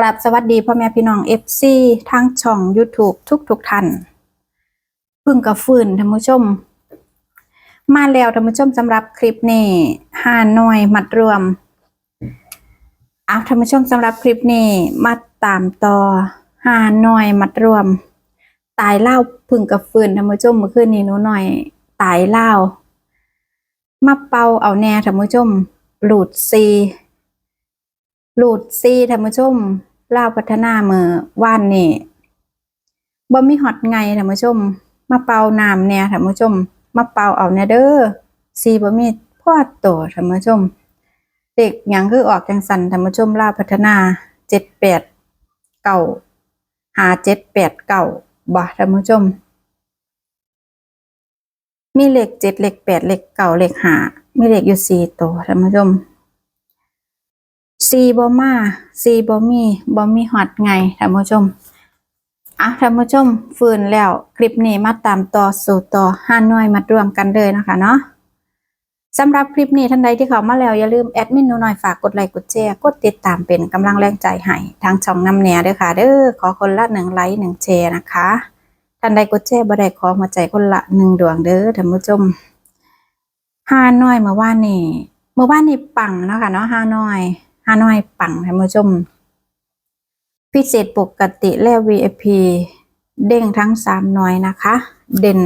กราบสวัสดีพ่อแม่พี่น้อง FC ทางช่อง YouTube ทุกทุกท่านเพึ่งกับฟืนท่านผู้ชม มาแล้วท่านผู้ชมสำหรับคลิปนี้ห้าหน่วยมัดรวมอ้าวท่านผู้ชมสำหรับคลิปนี้มาตามต่อห้าหน่วยมัดรวม ตายเล่าพึ่งกับฟืนท่านผู้ชมเมื่อคืนนี้หนูหน่อย ตายเล่ามาเป่าเอาแน่ท่านผู้ชมหลุดซีหลุดซีท่านผู้ชม ล่าวพัฒนาเมื่อว่านนี่บ่มีฮอดไงท่านผู้ชม มาเป่าน้ำเนี่ยท่านผู้ชม มาเป่าเอาแน่เด้อซีบ่มีพ่อโตท่านผู้ชม เด็กยังคือออกจังสันท่านผู้ชมล่าวพัฒนาเจ็ดแปดเก่าหาเจ็ดแปดเก่าบ่ท่านผู้ชม มีเหลขเจ็ดเหลขแปดเหลขเก่าเหลขหามีเหลขอยู่สี่ตัวท่านผู้ชม ซีบอมาซีบอมีบอมีฮอตไงท่านผู้ชมอะท่านผู้ชมฟื้นแล้ว คลิปนี้มาตามต่อสู่ต่อห้าหน่วยมารวมกันเลยนะคะเนาะสำหรับคลิปนี้ท่านใดที่เข้ามาแล้วอย่าลืมแอดมินหนูหน่อยฝากกดไลค์กดแชร์กดติดตามเป็นกำลังแรงใจให้ทางช่องน้ำแหน่ด้วยค่ะเด้อขอคนละหนึ่งไลค์หนึ่งแชร์นะคะท่านใดกดแชร์บ่ได้ขอหัวใจคนละหนึ่งดวงเด้อท่านผู้ชมห้าหน่วยเมื่อวานนี่เมื่อวานนี่ปังเนาะค่ะเนาะห้าหน่วย ฮาน้อยปังท่านผู้ชม พิเศษปกติและ VIP เด้งทั้งสามหน่วยนะคะ เด่น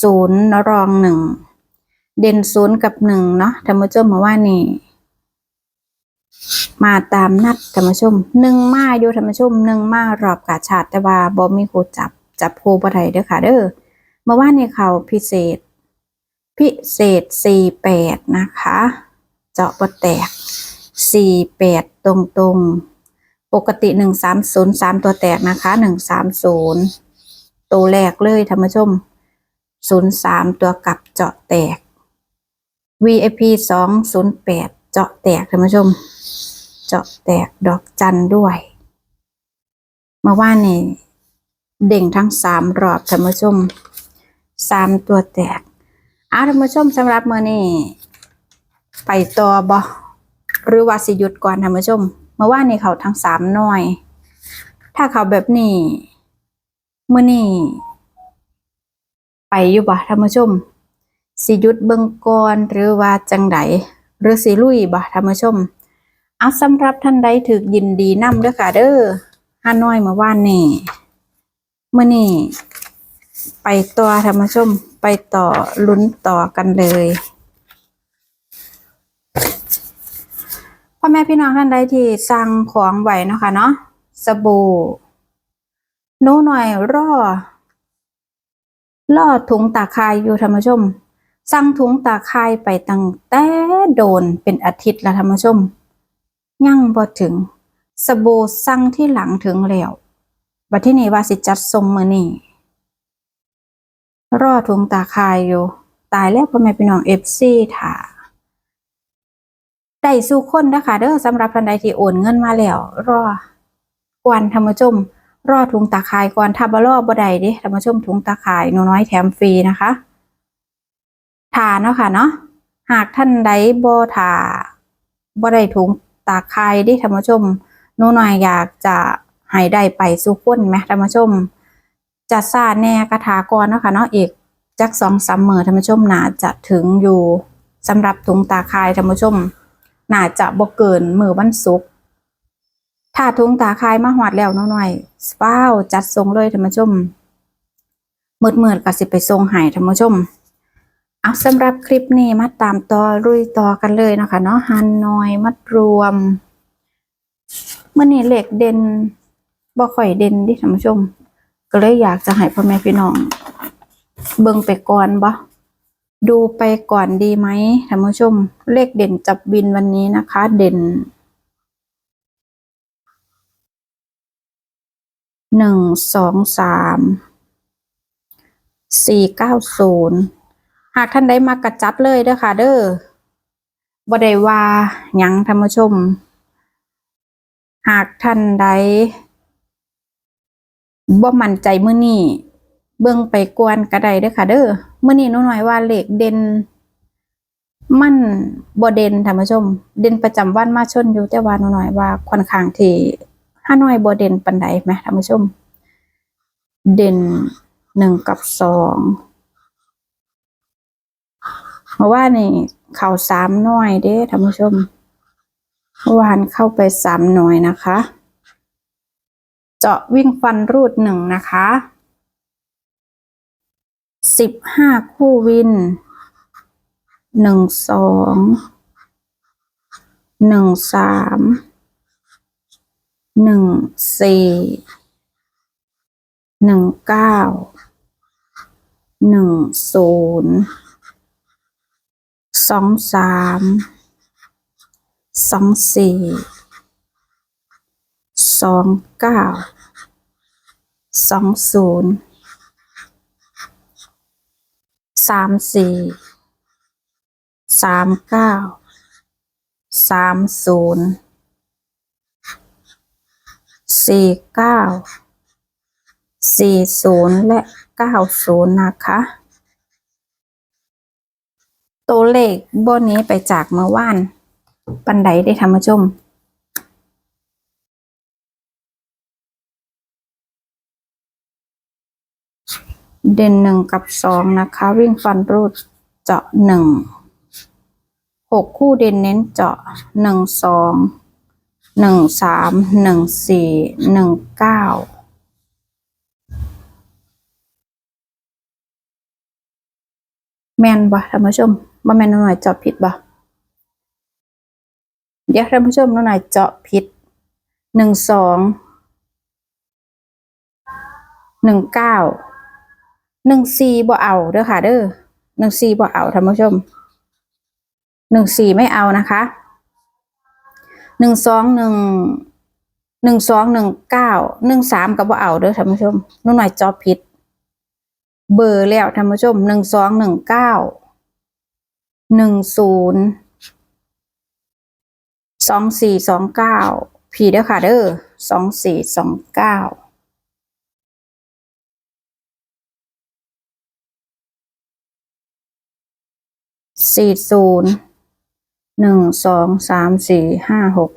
ศูนย์รองหนึ่งเด่นศูนย์กับหนึ่งเนาะท่านผู้ชมมาว่านี่ มาตามนัดท่านผู้ชมหนึ่งมาอยู่ท่านผู้ชมหนึ่งมารอบกาชาติแต่ว่าบอมีโคจับจับโคบ่ไดเด้อค่ะเด้อเมื่อวานี่เขาพิเศษ พิเศษสี่แปดนะคะ เจาะบ่แตก สี่แปดตรงตรงปกติหนึ่งสามศูนย์สามตัวแตกนะคะหนึ่งสามศูนย์ตัวแรกเลยท่านผู้ชมศูนย์สามตัวกลับเจาะแตก VIP สองศูนย์แปดเจาะแตกท่านผู้ชม เจาะแตกดอกจันด้วยเมื่านนี่เด่งทั้งสามรอบท่านผู้ชมสามตัวแตกเอาท่านผู้ชมสำหรับเมื่อนี้ไปต่อบอ หรือว่าสิหยุดก่อนท่านผู้ชมเมื่อวานนี้เขาทั้งสามหน่วย ถ้าเขาแบบนี้เมื่อนี้ไปอยู่บ่ท่านผู้ชม สิหยุดเบิ่งก่อนหรือว่าจังไดหรือสิลุยบ่ท่านผู้ชมเอาสำหรับท่านใดถึกยินดีนำเด้อค่ะเด้อฮานอยเมื่อวานนี้เมื่อนี้ไปต่อท่านผู้ชม ไปต่อลุ้นต่อกันเลย อแม่พี่น้องท่านใดที่สั่งของไหวเนาะค่ะเนาะสบู่นูหน่อยรอล่อถุงตาคายอยู่ธรรมชม สั่งถุงตาคายไปตั้งแต่โดนเป็นอาทิตย์ละธรรมชม ยั่งบ่ถึง สบู่สั่งที่หลังถึงแล้วบัดที่นี่ว่าสิจัดทรงมือนี่รอถุงตาคายอยู่ ตายแล้วพ่อแม่พี่น้องเอฟซีถ่า ได้สู่คนนะคะเด้อสำหรับท่านใดที่โอนเงินมาแล้ว รอก่อนธรรมชม รอถุงตาคายก่อนถ้าบ่รอบ่ได้เด้ธรรมชมถุงตาคายหนูน้อยแถมฟรีนะคะทาเนาะค่ะเนาะหากท่านใดบ่ทาบ่ได้ถุงตาคายเดิธรรมชมหนูน้อยอยากจะให้ได้ไปสู่คนไหมธรรมชมจะซาแน่กระถาก่อนเนาะค่ะเนาะอีกจักสองสามมื้อธรรมชมน่าจะถึงอยู่สำหรับถุงตาคายธรรมชม น่าจะบ่เกินมือวันศุกร์ถ้าทุงตาคายมาหอดแล้วน้อยหน่อยสป้าวจัดทรงเลยท่านผู้ชมมืดมืดก็สิไปทรงให้ท่านผู้ชม เอาสำหรับคลิปนี้มาตามต่อรุยต่อกันเลยนะคะเนาะฮันนอยมัดรวมเมื่อนี้เหล็กเด่นบ่ค่อยเด่นดิท่านผู้ชม ก็เลยอยากจะให้พ่อแม่พี่น้อง เบิ่งไปก่อนบ่ ดูไปก่อนดีไหมท่านผู้ชม เลขเด่นจับบินวันนี้นะคะ เด่นหนึ่งสองสามสี่เก้าศูนย์หากท่านใดมากระจัดเลยเด้อค่ะ เด้อบ่ได้ว่ายังท่านผู้ชม หากท่านใดบ่มั่นใจมื้อนี้ เบิ่งไปกวนกระไดเด้อค่ะ เด้อเมื้อนี้หนูหน่อยว่าเหลขเด่นมันบ่เด่นท่านผู้ชม เด่นประจำวันมาชนอยู่แต่ว่าหนูหน่อยว่าค่อนข้างที่ห้าน้อยบ่เด่นปันใดไหมท่านผู้ชม เด่นหนึ่งกับสองเพราะว่านี่เข่าสามหน่วยเด้ท่านผู้ชมวานเข้าไปสามหน่วยนะคะ เจาะวิ่งฟันรูดหนึ่งนะคะ สิบห้าคู่วินหนึ่งสองหนึ่งสามหนึ่งสี่หนึ่งเก้าหนึ่งศูนย์สองสามสองสี่สองเก้าสองศูนย์ สามสี่สามเก้าสามศูนย์สี่เก้าสี่ศูนย์และเก้าศูนย์นะคะ ตัวเลขบนนี้ไปจากเมื่อวานปันไดได้ธรรมชม เด่นหนึ่งกับสองนะคะ วิ่งฟันรูดเจาะหนึ่งหกคู่เด่นเน้นเจาะหนึ่งสองหนึ่งสามหนึ่งสี่หนึ่งเก้าแมนบ่ท่านผู้ชมบ่แมนหน่อยเจาะผิดบ่เดี๋ยวท่านผู้ชมหน่อยเจาะผิดหนึ่งสองหนึ่งเก้า หนึ่งสี่บ่เอาเด้อค่ะเด้อหนึ่งสี่บ่เอาท่านผู้ชมหนึ่งสี่ไม่เอานะคะหนึ่งสองหนึ่งหนึ่งสองหนึ่งเก้าหนึ่งสามก็บ่เอาเด้อท่านผู้ชมนู่นหน่อยจอผิด เบอร์แล้วท่านผู้ชมหนึ่งสองหนึ่งเก้าหนึ่งศูนย์สองสี่สองเก้าผีเด้อค่ะเด้อสองสี่สองเก้า สี่ศูนย์หนึ่งสองสามสี่ห้าหก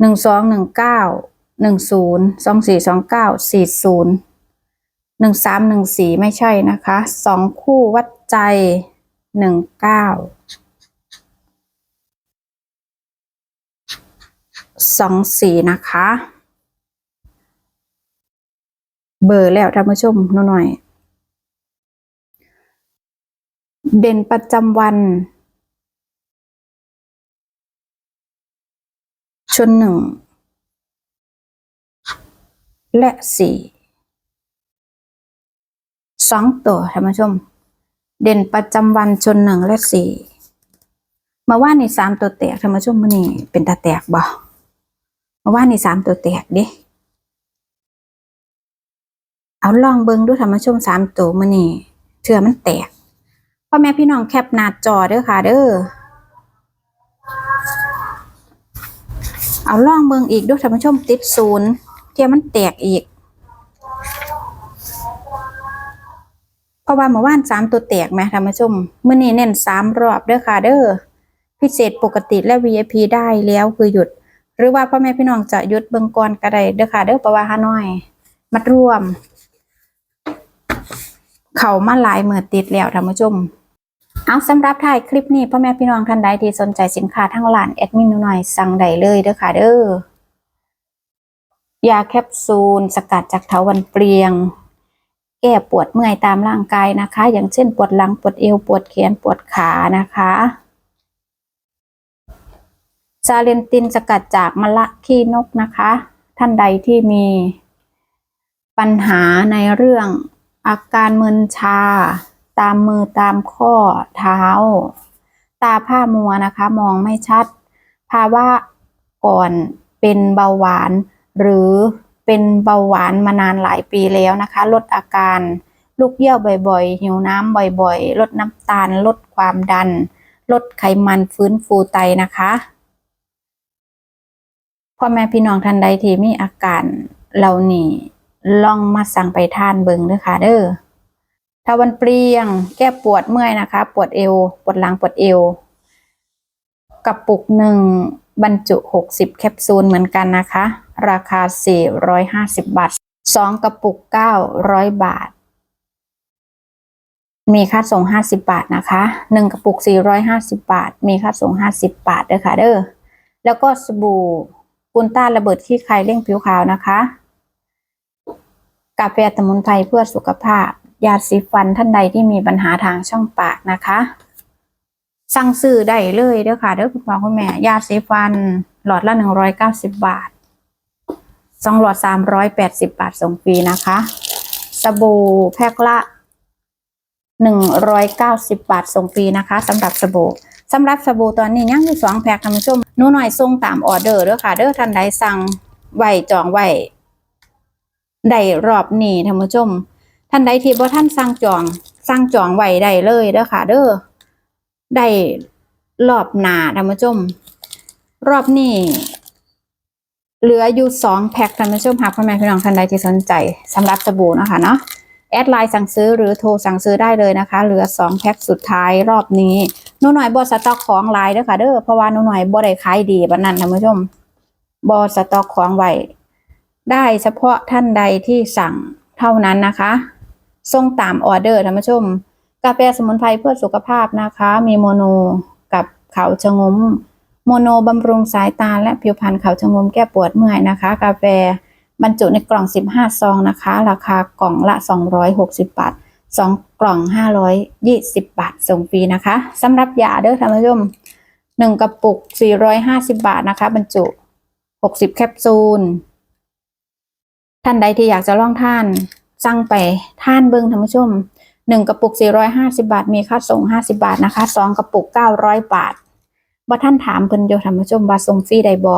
หนึ่งสองหนึ่งเก้าหนึ่งศูนย์สองสี่สองเก้าสี่ศูนย์หนึ่งสามหนึ่งสี่ไม่ใช่นะคะสองคู่วัดใจหนึ่งเก้าสองสี่นะคะ เบอร์แล้วท่านผู้ชมหน่อย เด่นประจำวัน ชนหนึ่ง และสี่สองตัวท่านผู้ชม เด่นประจำวันชนหนึ่งและสี่มาว่านี่สามตัวแตกท่านผู้ชมมื่อนี่เป็นตาแตกบ่มาว่านี่สามตัวแตกเด้เอาลองเบิ้งดูท่านผู้ชมสามตัวมื่อนี่เถื่อมันแตก พ่อแม่พี่น้องแคปหน้าจอเด้อค่ะเด้อเอาล่องเมืองอีกด้วยท่านผู้ชมติดศูนย์เทียมันแตกอีก เพราะว่าเมื่อวานสามตัวแตกไหมท่านผู้ชมเมื่อนี้เน้นสามรอบเด้อค่ะเด้อพิเศษปกติและ VIP ได้แล้วคือหยุด หรือว่าพ่อแม่พี่น้องจะหยุดเบิงก่อนก็ได้เด้อค่ะเด้อเพราะว่าฮานอย มัดรวม เขามาหลายเมื่อติดแล้วท่านผู้ชมเอาสำหรับถ่ายคลิปนี้พ่อแม่พี่น้องท่านใดที่สนใจสินค้าทั้งร้านแอดมินหน่อยสั่งได้เลยเด้อค่ะเด้อยาแคปซูล สกัดจากเถาวันเปลียง แก้ปวดเมื่อยตามร่างกายนะคะ อย่างเช่นปวดหลังปวดเอวปวดแขนปวดขานะคะซาเลนตินสกัดจากมะละขี้นกนะคะ ท่านใดที่มีปัญหาในเรื่อง อาการมึนชา ตามมือตามข้อเท้า ตาผ้ามัวนะคะ มองไม่ชัด ภาวะก่อนเป็นเบาหวาน หรือเป็นเบาหวานมานานหลายปีแล้วนะคะ ลดอาการลุกเยี่ยวบ่อยๆ หิวน้ำบ่อยๆ ลดน้ำตาล ลดความดัน ลดไขมันฟื้นฟูไตนะคะพ่อแม่พี่น้องท่านใดที่มีอาการเหล่านี้ ลองมาสั่งไปทานเบิงเด้อค่ะเด้อถ้าวันเปลี่ยง แก้ปวดเมื่อยนะคะ ปวดเอว ปวดหลังปวดเอวกระปุกหนึ่งบรรจุหกสิบแคปซูลเหมือนกันนะคะ ราคา 450 บาท 2 กระปุก 900 บาท มีค่าส่ง 50 บาทนะคะ 1 กระปุก 450 บาท มีค่าส่ง 50 บาทเด้อค่ะเด้อแล้วก็สบู่กุนต้านระเบิดที่ใครเร่งผิวขาวนะคะ กาแฟสมุนไพรเพื่อสุขภาพ ยาสีฟันท่านใดที่มีปัญหาทางช่องปากนะคะ สั่งซื้อได้เลยเด้อค่ะเด้อคุณพ่อคุณแม่ ยาสีฟันหลอดละหนึ่งร้อยเก้าสิบบาทสองหลอดสามร้อยแปดสิบบาทส่งฟรีนะคะ สบู่แพ็คละหนึ่งร้อยเก้าสิบบาทส่งฟรีนะคะสำหรับสบู่สำหรับสบู่ตอนนี้ยังอยู่สองแพ็คท่านผู้ชมหนูหน่อยส่งตามออเดอร์เด้อค่ะเด้อท่านใดสั่งไว้จองไว ได้รอบนี้ท่านผู้ชม ท่านใดที่บ่ท่านสั่งจองสั่งจองไว้ได้เลยเด้อค่ะ เด้อได้รอบหนาท่านผู้ชม รอบนี้เหลืออยู่สองแพ็คท่านผู้ชมหากพ่อแม่พี่น้องท่านใดที่สนใจสำหรับสบู่นะคะเนาะแอดไลน์สั่งซื้อหรือโทรสั่งซื้อได้เลยนะคะ เหลือสองแพ็คสุดท้ายรอบนี้หนูหน่อยบอสต็อกของไลน์เด้อค่ะเด้อเพราะว่านูหน่อยบ่ได้ขายดีบันนั้นท่านผู้ชมบอสต็อกของไว้ ได้เฉพาะท่านใดที่สั่งเท่านั้นนะคะส่งตามออเดอร์ท่านผู้ชม กาแฟสมุนไพรเพื่อสุขภาพนะคะ มีโมโนกับเขาชะงม โมโนบำรุงสายตาและผิวพรรณเขาชะงมแก้ปวดเมื่อยนะคะ กาแฟบรรจุในกล่อง 15 ซองนะคะ ราคากล่องละ 260 บาท 2 กล่อง 520 บาท ส่งฟรีนะคะสำหรับยาเด้อท่านผู้ชม 1 กระปุก 450 บาทนะคะ บรรจุ 60 แคปซูล ท่านใดที่อยากจะลองท่านสั่งไปท่านเบิ้งท่านผู้ชมหนึ่งกระปุก 450 บาท มีค่าส่ง 50 บาทนะคะสองกระปุก 900 บาทว่าท่านถามเพิ่นโยธรรมชมว่าส่งฟรีไดบ่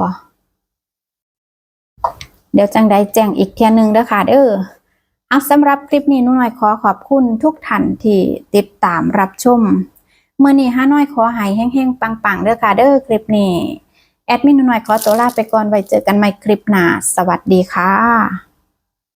เดี๋ยวจังใดแจ้งอีกเทียหนึงเด้อค่ะเด้อเอาสำหรับคลิปนี้นุ่น้อยขอขอบคุณทุกท่านที่ติดตามรับชม เมื่อนี้ห้าน้อยขอหายแห้งๆ ปังๆ เด้อค่ะเด้อคลิปนี้ แอดมินหนุ่น้อยขอตัวลาไปก่อนไว้เจอกันใหม่คลิปหน้า สวัสดีค่ะ